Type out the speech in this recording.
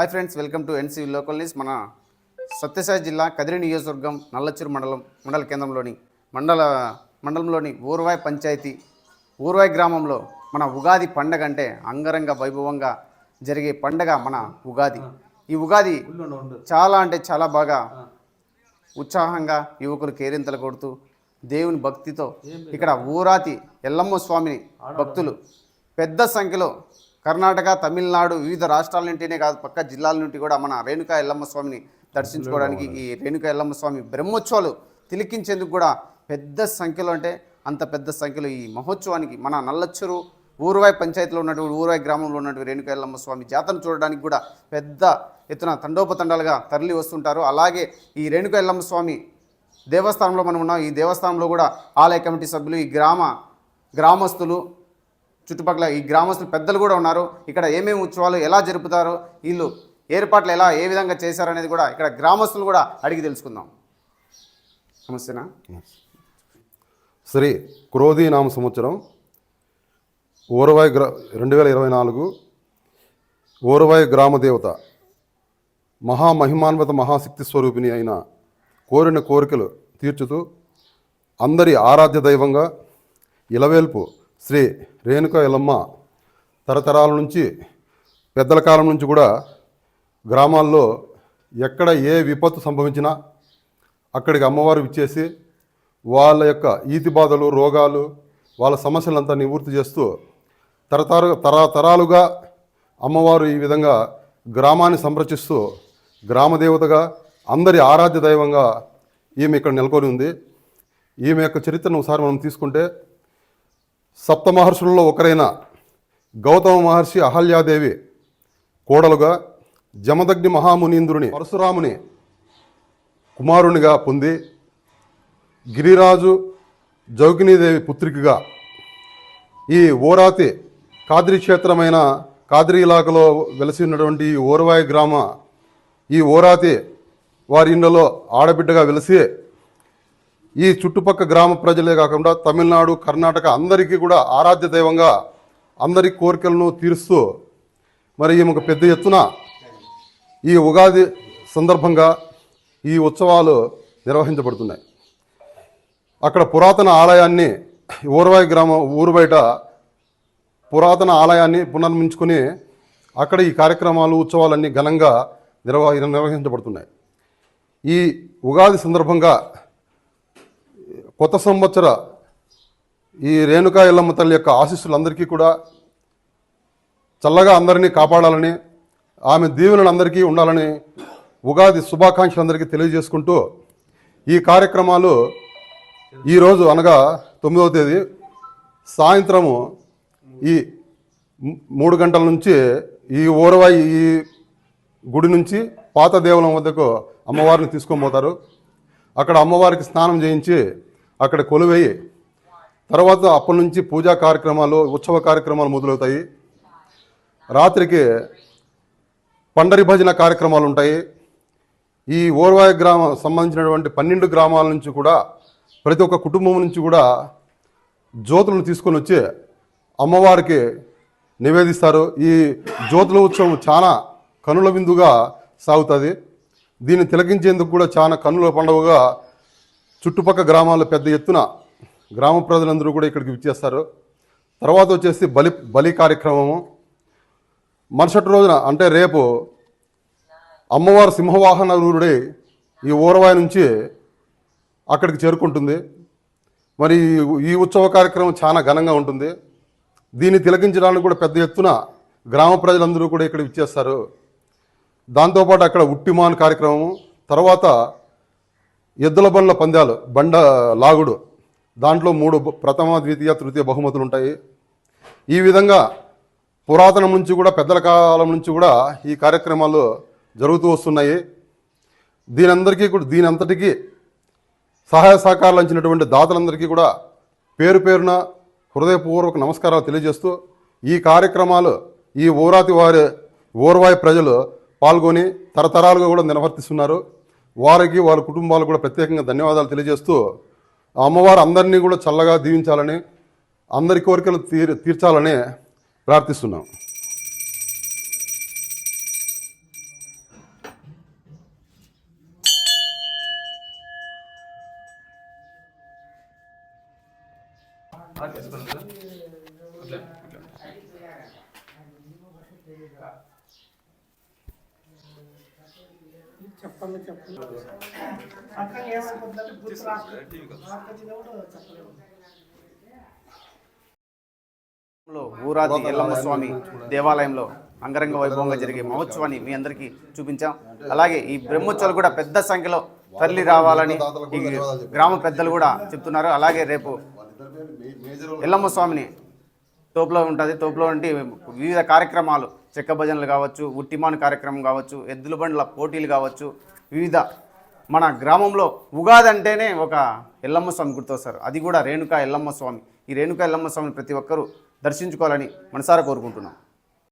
Hi friends welcome to NC local news. మన సత్యసాయి జిల్లా కదిరి నియోజకవర్గం నల్లచ్చూరు మండలం మండల కేంద్రంలోని మండల మండలంలోని ఊర్వాయ్ పంచాయతీ ఊర్వాయ్ గ్రామంలో మన ఉగాది పండగ అంటే అంగరంగ వైభవంగా జరిగే పండగ మన ఉగాది. ఈ ఉగాది చాలా అంటే చాలా బాగా ఉత్సాహంగా యువకులు కేరింతలు కొడుతూ దేవుని భక్తితో ఇక్కడ ఊరాతి ఎల్లమ్మ స్వామిని భక్తులు పెద్ద సంఖ్యలో కర్ణాటక తమిళనాడు వివిధ రాష్ట్రాల నుండినే కాదు పక్క జిల్లాల నుండి కూడా మన రేణుకా ఎల్లమ్మ స్వామిని దర్శించుకోవడానికి ఈ రేణుకా ఎల్లమ్మ స్వామి బ్రహ్మోత్సవాలు తిలికించేందుకు కూడా పెద్ద సంఖ్యలో అంటే అంత పెద్ద సంఖ్యలో ఈ మహోత్సవానికి మన నల్లచ్చూరు ఊరువాయి పంచాయతీలో ఉన్నటువంటి ఊరువాయి గ్రామంలో ఉన్నటువంటి రేణుకా ఎల్లమ్మ స్వామి జాతరను చూడడానికి కూడా పెద్ద ఎత్తున తండోపతండాలుగా తరలి వస్తుంటారు. అలాగే ఈ రేణుకా ఎల్లమ్మ స్వామి దేవస్థానంలో మనం ఉన్నాం. ఈ దేవస్థానంలో కూడా ఆలయ కమిటీ సభ్యులు ఈ గ్రామ గ్రామస్తులు చుట్టుపక్కల ఈ గ్రామస్తులు పెద్దలు కూడా ఉన్నారు. ఇక్కడ ఏమేమి ఉత్సవాలు ఎలా జరుపుతారో? వీళ్ళు ఏర్పాట్లు ఎలా ఏ విధంగా చేశారనేది కూడా ఇక్కడ గ్రామస్తులు కూడా అడిగి తెలుసుకుందాం. నమస్తేనా? శ్రీ క్రోధీ నామ సంవత్సరం ఓరవాయి గ్రా రెండు వేల ఇరవై నాలుగు ఓరవాయి గ్రామదేవత మహామహిమాన్వత మహాశక్తి స్వరూపిణి అయిన కోరిన కోరికలు తీర్చుతూ అందరి ఆరాధ్య దైవంగా ఇలవేల్పు శ్రీ రేణుక ఎల్లమ్మ తరతరాల నుంచి పెద్దల కాలం నుంచి కూడా గ్రామాల్లో ఎక్కడ ఏ విపత్తు సంభవించినా అక్కడికి అమ్మవారు ఇచ్చేసి వాళ్ళ యొక్క ఈతి బాధలు రోగాలు వాళ్ళ సమస్యలంతా నివృత్తి చేస్తూ తరతర తరతరాలుగా అమ్మవారు ఈ విధంగా గ్రామాన్ని సంరక్షిస్తూ గ్రామదేవతగా అందరి ఆరాధ్య దైవంగా ఈమె ఇక్కడ నెలకొని ఉంది. ఈమె యొక్క చరిత్రను ఒకసారి మనం తీసుకుంటే సప్త మహర్షులలో ఒకరైన గౌతమ మహర్షి అహల్యాదేవి కోడలుగా జమదగ్ని మహామునీంద్రుని పరశురాముని కుమారునిగా పొంది గిరిరాజు జౌగినీదేవి పుత్రికగా ఈ ఓరాతి కాద్రి క్షేత్రమైన కాద్రి ఇలాకలో వెలసి ఉన్నటువంటి ఈ ఓరవాయి గ్రామ ఈ ఓరాతి వారి ఇండ్లలో ఆడబిడ్డగా వెలిసి ఈ చుట్టుపక్క గ్రామ ప్రజలే కాకుండా తమిళనాడు కర్ణాటక అందరికీ కూడా ఆరాధ్య దైవంగా అందరి కోరికలను తీరుస్తూ మరి ఈమెకు పెద్ద ఎత్తున ఈ ఉగాది సందర్భంగా ఈ ఉత్సవాలు నిర్వహించబడుతున్నాయి. అక్కడ పురాతన ఆలయాన్ని ఊరవాయి గ్రామం ఊరు బయట పురాతన ఆలయాన్ని పునర్మించుకుని అక్కడ ఈ కార్యక్రమాలు ఉత్సవాలన్నీ ఘనంగా నిర్వహ నిర్వహించబడుతున్నాయి. ఈ ఉగాది సందర్భంగా కొత్త సంవత్సర ఈ రేణుకా ఎల్లమ్మ తల్లి యొక్క ఆశీస్సులు అందరికీ కూడా చల్లగా అందరినీ కాపాడాలని ఆమె దీవెనలు అందరికీ ఉండాలని ఉగాది శుభాకాంక్షలు అందరికీ తెలియజేసుకుంటూ ఈ కార్యక్రమాలు ఈరోజు అనగా తొమ్మిదవ తేదీ. సాయంత్రము ఈ మూడు గంటల నుంచి ఈ ఊరవాయి ఈ గుడి నుంచి పాత దేవాలయం వద్దకు అమ్మవారిని తీసుకొని పోతారు. అక్కడ అమ్మవారికి స్నానం చేయించి అక్కడ కొలువేయి. తర్వాత అప్పటి నుంచి పూజా కార్యక్రమాలు ఉత్సవ కార్యక్రమాలు మొదలవుతాయి. రాత్రికి పండరి భజన కార్యక్రమాలు ఉంటాయి. ఈ ఓర్వాయ గ్రామం సంబంధించినటువంటి పన్నెండు గ్రామాల నుంచి కూడా ప్రతి ఒక్క కుటుంబం నుంచి కూడా జ్యోతులను తీసుకొని వచ్చి అమ్మవారికి నివేదిస్తారు. ఈ జ్యోతుల ఉత్సవం చాలా కనుల విందుగా సాగుతుంది. దీన్ని తిలకించేందుకు కూడా చాలా కన్నుల పండుగగా చుట్టుపక్కల గ్రామాల్లో పెద్ద ఎత్తున గ్రామ ప్రజలందరూ కూడా ఇక్కడికి విచ్చేస్తారు. తర్వాత వచ్చేసి బలి బలి కార్యక్రమము. మరుసటి రోజున అంటే రేపు అమ్మవారు సింహవాహన రూరుడి ఈ ఊరవాయి నుంచి అక్కడికి చేరుకుంటుంది. మరి ఈ ఉత్సవ కార్యక్రమం చాలా ఘనంగా ఉంటుంది. దీన్ని తిలకించడానికి కూడా పెద్ద ఎత్తున గ్రామ ప్రజలందరూ కూడా ఇక్కడ ఇచ్చేస్తారు దాంతోపాటు అక్కడ ఉట్టిమాన్ కార్యక్రమము. తర్వాత ఎద్దుల బండ్ల పందాలు బండ లాగుడు. దాంట్లో మూడు ప్రథమ ద్వితీయ తృతీయ బహుమతులు ఉంటాయి. ఈ విధంగా పురాతనం నుంచి కూడా పెద్దల కాలం నుంచి కూడా ఈ కార్యక్రమాలు జరుగుతూ వస్తున్నాయి. దీని అందరికీ కూడా దీని అంతటికీ సహాయ సహకారాలు అంచినటువంటి దాతలందరికీ కూడా పేరు పేరున హృదయపూర్వక నమస్కారాలు తెలియజేస్తూ ఈ కార్యక్రమాలు ఈ ఊరాతి వారి ఊర్వాయి ప్రజలు పాల్గొని తరతరాలుగా కూడా నిర్వర్తిస్తున్నారు. వారికి వారి కుటుంబాలకు కూడా ప్రత్యేకంగా ధన్యవాదాలు తెలియజేస్తూ అమ్మవారు అందరినీ కూడా చల్లగా దీవించాలని అందరి కోరికలు తీర్ తీర్చాలని ప్రార్థిస్తున్నాం. చెప్పండి చెప్పండి. పక్కన ఏమనుకుందంటే గుర్తు రాష్ట్రం కూడా చెప్పలేము. లో ఊరాది ఎల్లమ్మ స్వామి దేవాలయంలో అంగరంగ వైభవంగా జరిగే మహోత్సవాన్ని మీ అందరికీ చూపించాం. అలాగే ఈ బ్రహ్మోత్సవాలు కూడా పెద్ద సంఖ్యలో తరలి రావాలని ఈ గ్రామ పెద్దలు కూడా చెప్తున్నారు. అలాగే రేపు ఎల్లమ్మ స్వామిని తోపులో ఉంటుంది. తోపులో ఉంటే వివిధ కార్యక్రమాలు చెక్క భజనలు కావచ్చు ఉట్టిమాన్ కార్యక్రమం కావచ్చు ఎద్దుల బండ్ల పోటీలు కావచ్చు వివిధ మన గ్రామంలో ఉగాది అంటేనే ఒక ఎల్లమ్మ స్వామి గుర్తొస్తారు. అది కూడా రేణుకా ఎల్లమ్మ స్వామి. ఈ రేణుకా ఎల్లమ్మ స్వామిని ప్రతి ఒక్కరూ దర్శించుకోవాలని మనసారా కోరుకుంటున్నాం.